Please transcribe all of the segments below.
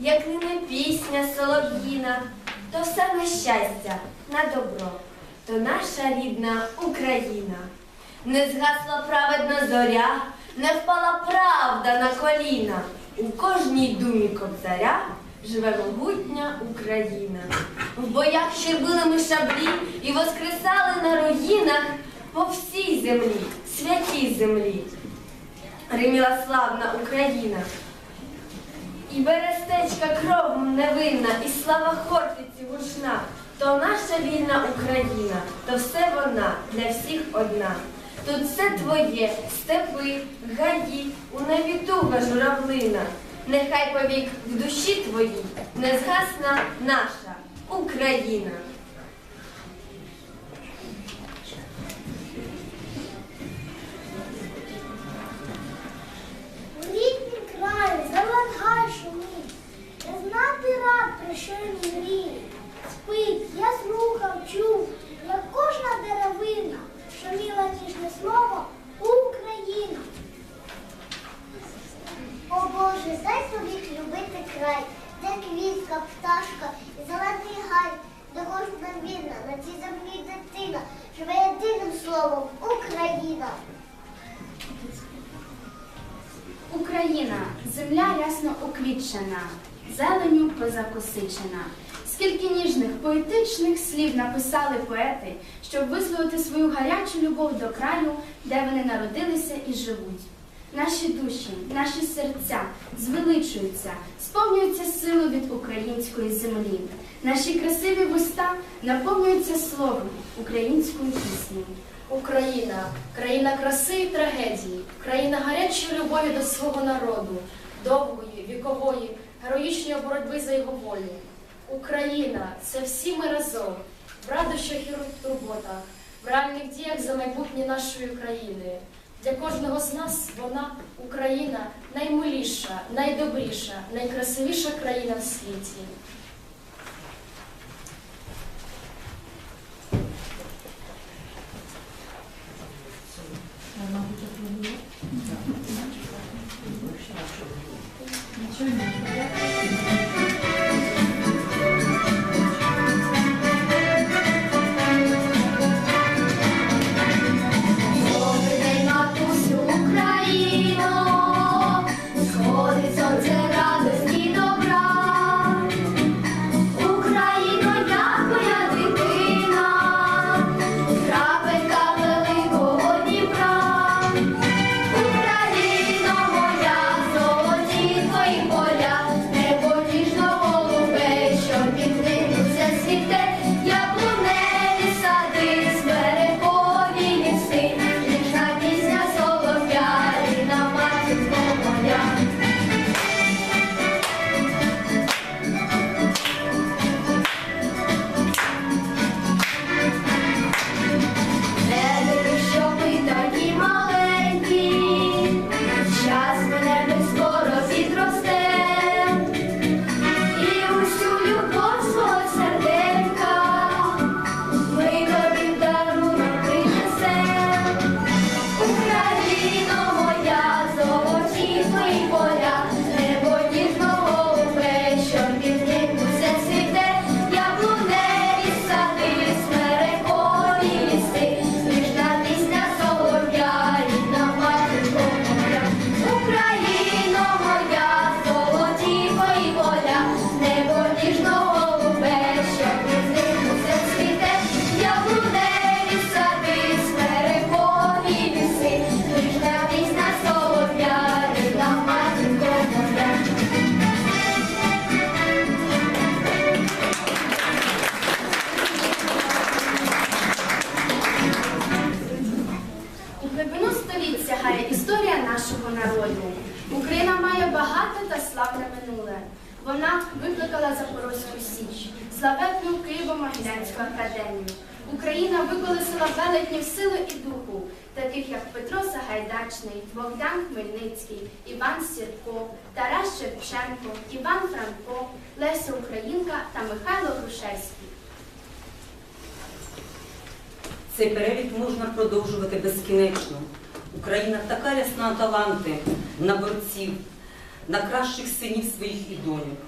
як не пісня солов'їна, то все на щастя, на добро, то наша рідна Україна. Не згасла праведна зоря, не впала правда на коліна. У кожній думі кобзаря живе могутня Україна. В боях ще били ми шаблі і воскресали на руїнах по всій землі, святій землі. Риміла славна Україна. І берестечка кров невинна, і слава Хортиці гучна. То наша вільна Україна, то все вона для всіх одна. Тут все твоє, степи, гаї, у небі туга журавлина. Нехай повік в душі твоїй не згасна наша Україна. Знати рад, про що він мріє. Спить, я слухав, чув, як кожна деревина, шуміла ніжне слово Україна. О Боже, дай тобі любити край, де квітка, пташка і зелений гай, де кожна вільна, на цій землі дитина, живе єдиним словом Україна. Україна, земля рясно уквітчена, зеленю позакосичена. Скільки ніжних поетичних слів написали поети, щоб висловити свою гарячу любов до краю, де вони народилися і живуть. Наші душі, наші серця звеличуються, сповнюються силою від української землі. Наші красиві вуста наповнюються словом українською піснею. Україна, країна краси і трагедії, країна гарячої любові до свого народу, довгої, вікової, героїчної боротьби за його волю. Україна це всі ми разом, в радощах і турботах, в реальних діях за майбутнє нашої країни. Для кожного з нас вона, Україна, наймиліша, найдобріша, найкрасивіша країна в світі. Добрий виколесила велетнів сили і духу, таких як Петро Сагайдачний, Богдан Хмельницький, Іван Сірко, Тарас Шевченко, Іван Франко, Леся Українка та Михайло Грушевський. Цей перелік можна продовжувати безкінечно. Україна така рясна на таланти, на борців, на кращих синів своїх і доньок.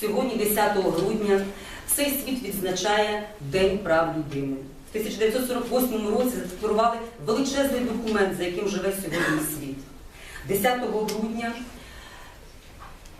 Сьогодні, 10 грудня, цей світ відзначає День прав людини. В 1948 році задекларували величезний документ, за яким живе сьогодні світ. 10 грудня,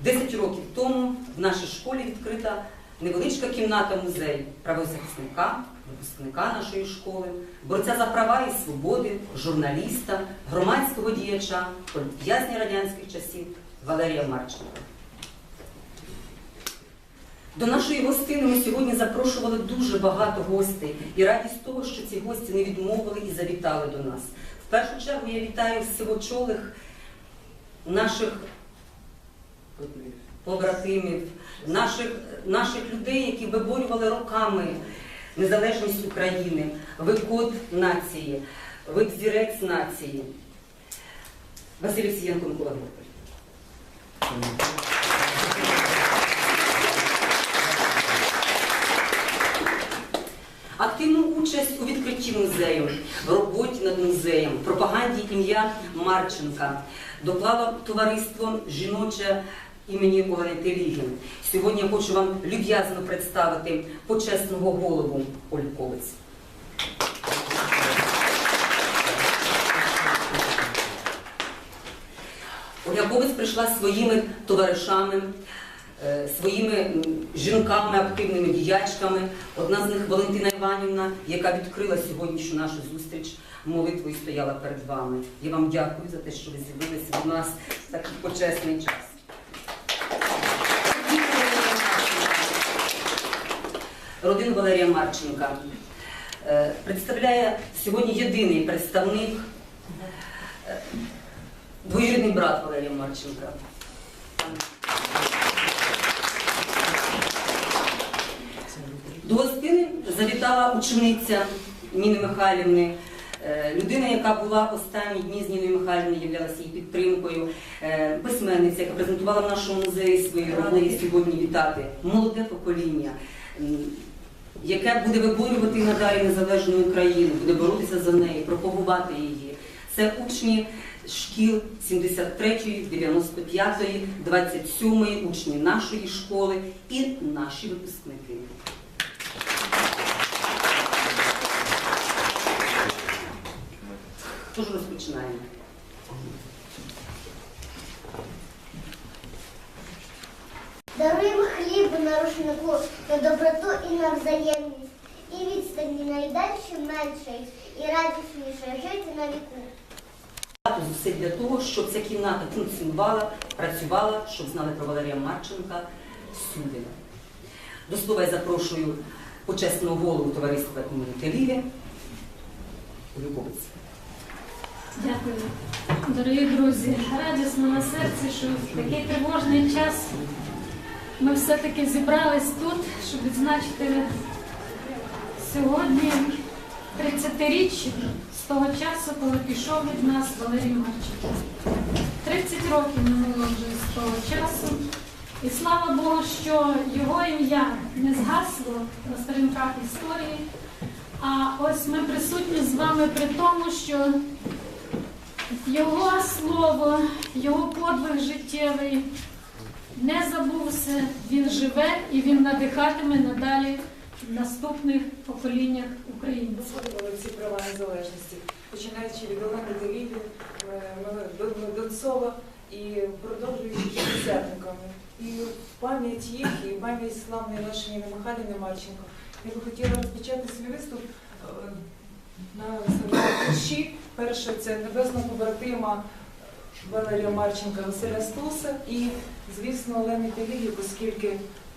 10 років тому, в нашій школі відкрита невеличка кімната музей правозахисника, випускника нашої школи, борця за права і свободи, журналіста, громадського діяча, політв'язня радянських часів Валерія Марченка. До нашої гостини ми сьогодні запрошували дуже багато гостей і радість того, що ці гості не відмовили і завітали до нас. В першу чергу я вітаю сивочолих наших побратимів, наших, наших людей, які виборювали роками незалежність України. Ви код нації, ви взірець нації. Василь Сієнко, Микола Горбаль. Участь у відкритті музею, в роботі над музеєм, пропаганді ім'я Марченка доклало товариство жіноче імені Олени Телігін. Сьогодні я хочу вам люб'язно представити почесного голову Ольковець. Ольковець прийшла зі своїми товаришами, своїми жінками, активними діячками. Одна з них Валентина Іванівна, яка відкрила сьогоднішню нашу зустріч молитвою стояла перед вами. Я вам дякую за те, що ви з'явилися у нас в такий почесний час. Родину Валерія Марченка е, представляє сьогодні єдиний представник, е, двоюрідний брат Валерія Марченка. До гостини завітала учениця Ніни Михайлівни, е, людина, яка була останні дні з Ніною Михайлівною, являлася її підтримкою, е, письменниця, яка презентувала в нашому музеї свої роботи сьогодні вітати. Молоде покоління, яке буде виборювати і надалі незалежну Україну, буде боротися за неї, пропагувати її. Це учні шкіл 73-ї, 95-ї, 27-ї, учні нашої школи і наші випускники. Тож розпочинаємо. Даруємо хліб на рушнику, на доброту і на взаємність, і відстані найдальше менше, і радісніше жити на віку. Багато зусиль для того, щоб ця кімната функціонувала, працювала, щоб знали про Валерія Марченка всюди. До слова я запрошую почесного голову товариства імені Теліві Любовець. Дякую. Дорогі друзі, радісно на серці, що в такий тривожний час ми все-таки зібрались тут, щоб відзначити сьогодні 30-річчя з того часу, коли пішов від нас Валерій Марченко. 30 років минуло вже з того часу. І слава Богу, що його ім'я не згасло на сторінках історії. А ось ми присутні з вами при тому, що його слово, його подвиг життєвий не забувся, він живе і він надихатиме надалі наступних поколіннях українців. виборювали ці права незалежності, починаючи від Олени Деліві, до Донцова і продовжуючи шістдесятниками. І пам'ять їх, і пам'ять славної нашої Ніни Михайлівни Марченко, я би хотіла розпочати свій виступ е, на вірші. Перше це небесного побратима Валерія Марченка Василя Стуса і, звісно, Олени Телігів, оскільки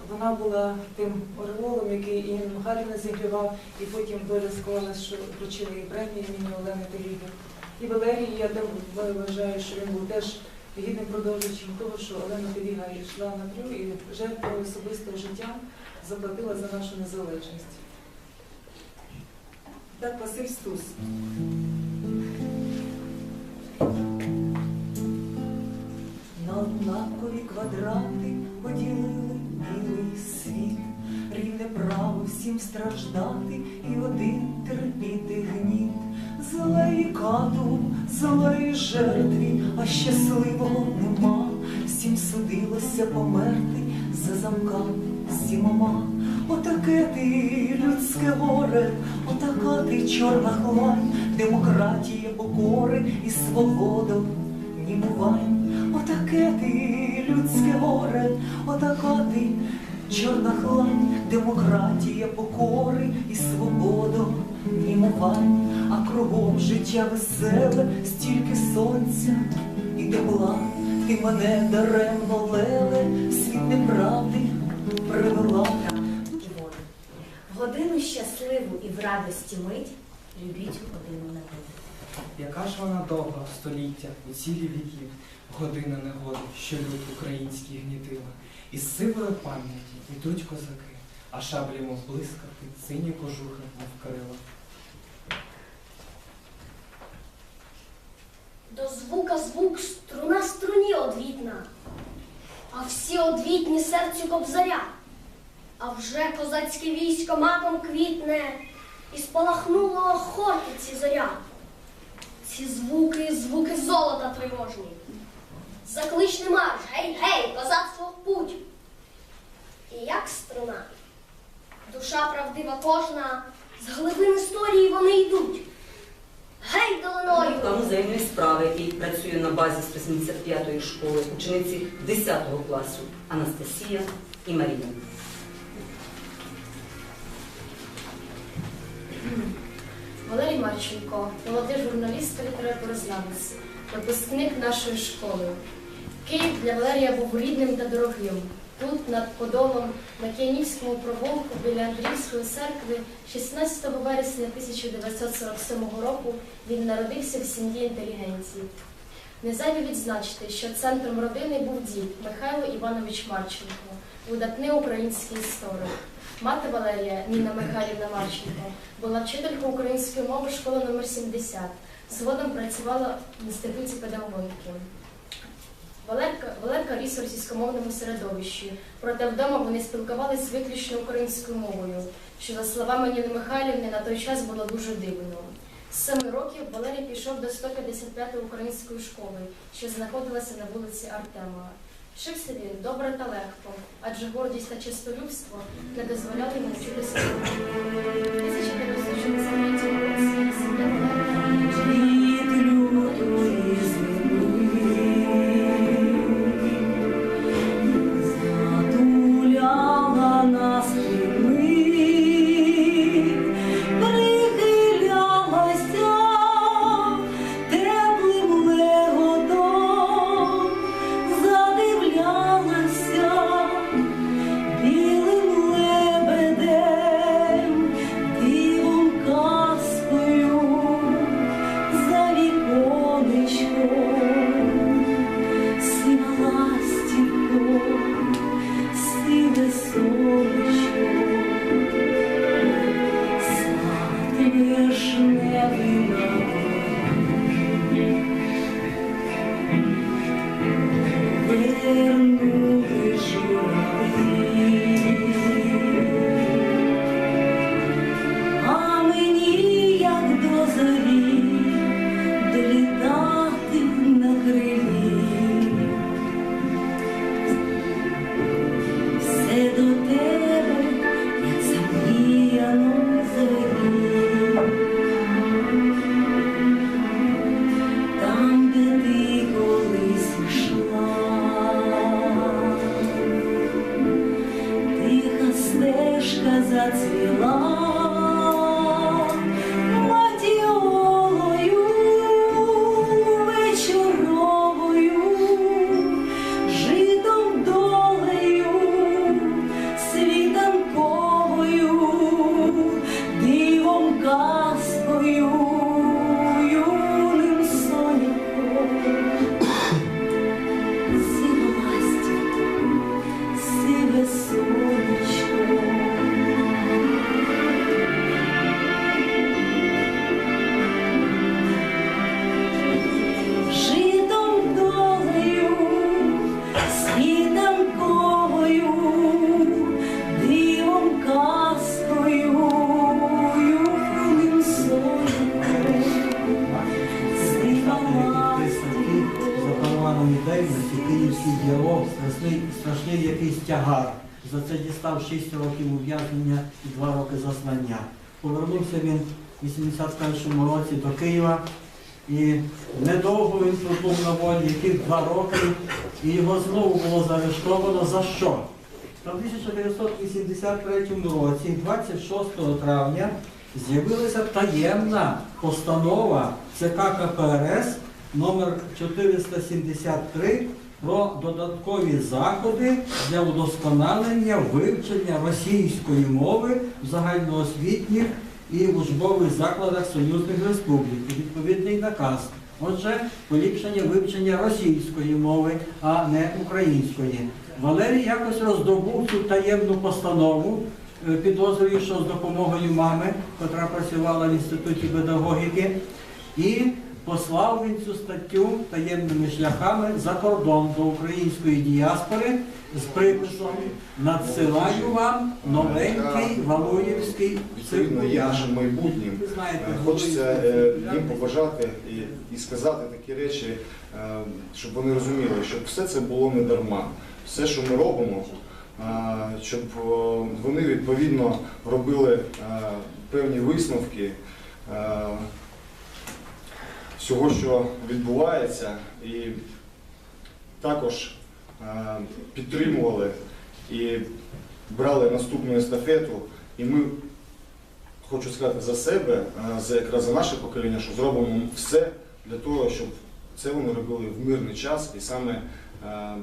вона була тим ореловим, який і Михайлівна зігрівав, і потім доля склалась, що вручили їй премію імені Олени Телігів. І Валерій, я вважаю, що він був теж гідним продовжуючим того, що Олена Теліга йшла на трю і жертвою особистого життя заплатила за нашу незалежність. Так, Василь Стус. Однакові квадрати поділили білий світ, рівне право всім страждати і один терпіти гніт. Злеї кату, злеї жертві, а щасливого нема. Всім судилося померти за замками сімома. Отаке ти людське горе, отака ти чорна хлань, демократія покори і свобода німувань. Отаке ти людське горе, отака ти чорна хлань, демократія покори і свобода німувань, а кругом життя веселе, стільки сонця і тепла, ти мене даремно леле, світ неправди привела. В годину щасливу і в радості мить любіть годину негоди. Яка ж вона довга в століття, у цілі віків, година негоди, що люд український гнітила. Із сивої пам'яті йдуть козаки, а шаблі, мов блискавки, сині кожухи, мов крила. До звука звук, струна струні одвітна, а всі одвітні серцю кобзаря. А вже козацьке військо маком квітне, і спалахнуло охотиці зоря. Ці звуки, звуки золота тривожні. Закличний марш, гей, гей, козацтво в путь. І як струна, душа правдива кожна, з глибин історії вони йдуть. Гей, долиною! Та музейної справи, який працює на базі 175-ї школи, учениці 10 класу Анастасія і Марія. Валерій Марченко, молодий журналіст та літературознавець, випускник нашої школи. Київ для Валерія був рідним та дорогим. Тут, над Подолом, на Киянівському провулку біля Андріївської церкви, 16 вересня 1947 року він народився в сім'ї інтелігенції. Не зайві відзначити, що центром родини був дід Михайло Іванович Марченко, видатний український історик. Мати Валерія Ніна Михайлівна Марченко була вчителькою української мови школи номер 70 Згодом працювала в інституті педагогіки. Валерка, Валерка ріс у російськомовному середовищі, проте вдома вони спілкувалися виключно українською мовою, що, за словами Ніни Михайлівни, на той час було дуже дивно. З семи років Валерій пішов до 155-ї української школи, що знаходилася на вулиці Артема. Вчився він добре та легко, адже гордість та чистолюбство не дозволяли йому вчитися. вишка зацвела. Тягар. За це дістав 6 років ув'язнення і 2 роки заслання. Повернувся він у 81-му році до Києва і недовго він пробув на волі, яких 2 роки, і його знову було заарештовано за що? Та в 1983 році, 26 травня, з'явилася таємна постанова ЦК КПРС номер 473 про додаткові заходи для удосконалення вивчення російської мови в загальноосвітніх і учбових закладах союзних республік. Відповідний наказ. Отже, поліпшення вивчення російської мови, а не української. Валерій якось роздобув цю таємну постанову, е, підозрюю, що з допомогою мами, котра працювала в інституті педагогіки, і послав він цю статтю таємними шляхами за кордон до української діаспори з приписом надсилаю вам новенький Валуєвський відповідно циркуляр». нашим майбутнім. Е, Хочеться е, їм побажати і, і сказати такі речі, е, щоб вони розуміли, щоб все це було не дарма. Все, що ми робимо, щоб вони відповідно робили певні висновки всього, що відбувається, і також е, підтримували і брали наступну естафету. І ми хочу сказати за себе, е, за якраз за наше покоління, що зробимо все для того, щоб це вони робили в мирний час і саме е,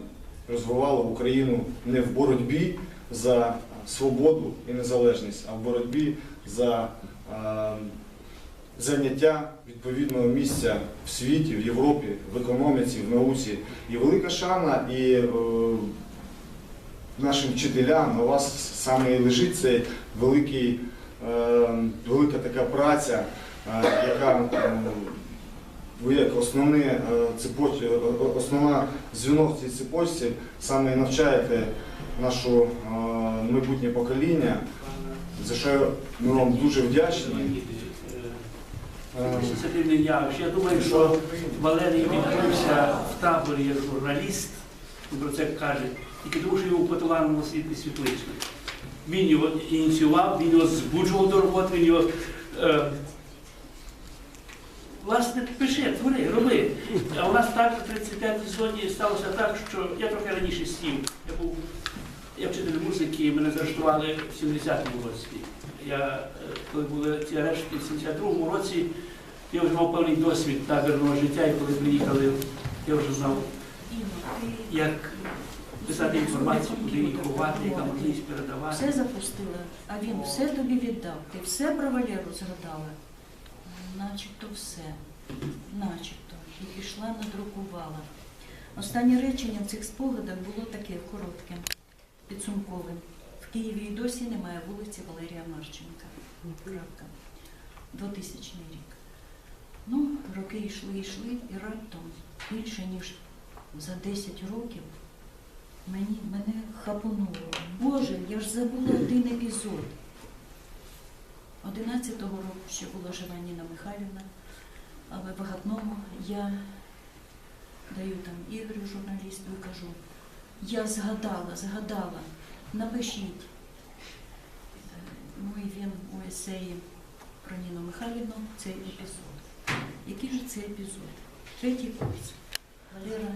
розвивало Україну не в боротьбі за свободу і незалежність, а в боротьбі за заняття відповідного місця в світі, в Європі, в економіці, в науці. І велика шана і е, нашим вчителям на вас саме і лежить цей великий, е, велика така праця, е, яка е, ви як основне е, цепоч, е, основна дзвінок в цій цепочці саме і навчаєте нашу е, майбутнє покоління, за що ми вам дуже вдячні. Сатирне явище. Я думаю, що Валерій відбувся в таборі як журналіст, про це каже, тільки тому, що його по талантному світлі світличні. Він його ініціював, він його збуджував до роботи, він його. Е, Власне, пиши, твори, роби. А у нас так в 35-й зоні сталося так, що я трохи раніше сів. Я був я вчитель музики, мене заарештували в 70-му році. Я, е, коли були ці арешти в 72-му році, я вже мав певний досвід табірного життя, і коли приїхали, я вже знав, як писати інформацію, куди її ховати, яка можливість передавати. Все запустила, а він все тобі віддав. Ти все про Валеру згадала. Начебто все. Начебто. І пішла, надрукувала. Останнє речення в цих спогадах було таке коротке, підсумкове. Києві і досі немає вулиці Валерія Марченка. Крапка. 2000 рік. Ну, роки йшли, йшли, і раптом більше ніж за 10 років Мені, мене хапонуло. Боже, я ж забула один епізод. 11-го року ще була жива Ніна Михайлівна, але в я даю там Ігорю журналісту і кажу, я згадала, згадала, напишіть. Е, Ну він у есеї про Ніну Михайлівну цей епізод. Який же це епізод? Третій курс. Валера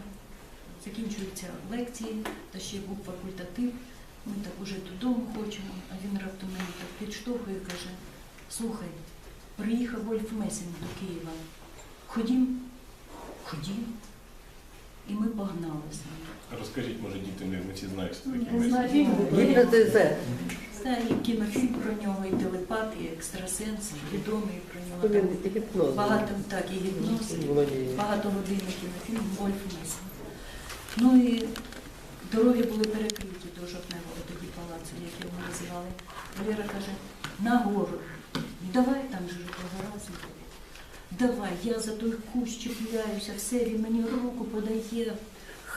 закінчуються лекції, та ще був факультатив. Ми так уже додому хочемо, а він раптом мені так підштовхує каже, слухай, приїхав Вольф Месінг до Києва. Ходім, ходім. І ми погнали з ним. Розкажіть, може, діти не, всі знають, що таке знаю, кінофільм про нього, і телепат, і екстрасенс, відомий про нього. Там багато, так, і гіпноз, і багатогодинний кінофільм Вольф Месінг. Ну і дороги були перекриті до жовтневого тоді палацу, як його називали. Валера каже, нагору, давай там же гаразд. Давай, я за той кущ чіпляюся, все, він мені руку подає,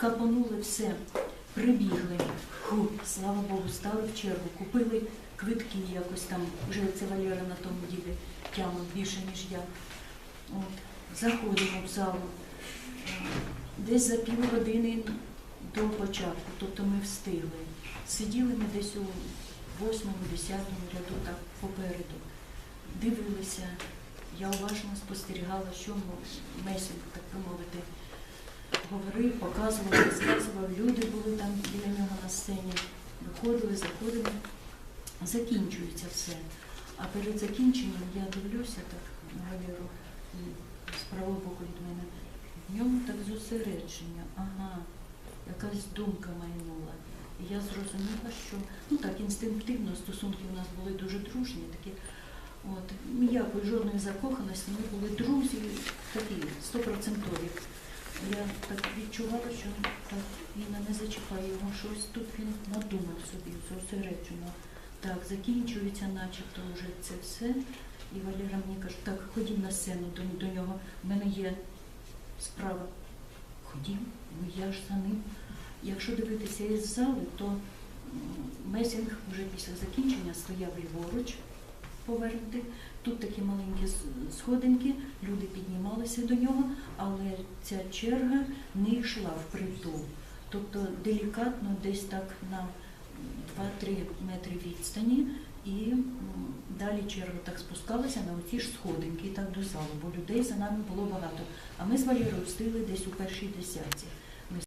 хапанули все. Прибігли. Фу, слава Богу, стали в чергу, купили квитки якось там, вже це Валера на тому ділі тягнув більше, ніж я. От, заходимо в залу. Е, десь за півгодини до початку, тобто ми встигли. Сиділи ми десь у восьмому, десятому ряду так попереду. Дивилися, я уважно спостерігала, що Месінг, так би мовити, говорив, показував, розказував. Люди були там біля нього на сцені, виходили, заходили. Закінчується все. А перед закінченням я дивлюся так на Валеру з правого боку від мене. В ньому так зосередження, ага, якась думка майнула. І я зрозуміла, що ну так інстинктивно стосунки у нас були дуже дружні, такі от ніякої жодної закоханості, ми були друзі, такі стопроцентові. Я так відчувала, що так він не зачіпає його щось. Тут він надумав собі зосереджено. Так, закінчується, начебто вже це все. І Валера мені каже, так, ходім на сцену до, до нього. У мене є справа. Ходім, ну я ж за ним. Якщо дивитися із зали, то Месінг вже після закінчення стояв ліворуч повернутий. Тут такі маленькі сходинки, люди піднімалися до нього, але ця черга не йшла впритул. Тобто делікатно десь так на 2-3 метри відстані, і далі черга так спускалася на оці ж сходинки, так до залу, бо людей за нами було багато. А ми з Валерою встигли десь у першій десятці.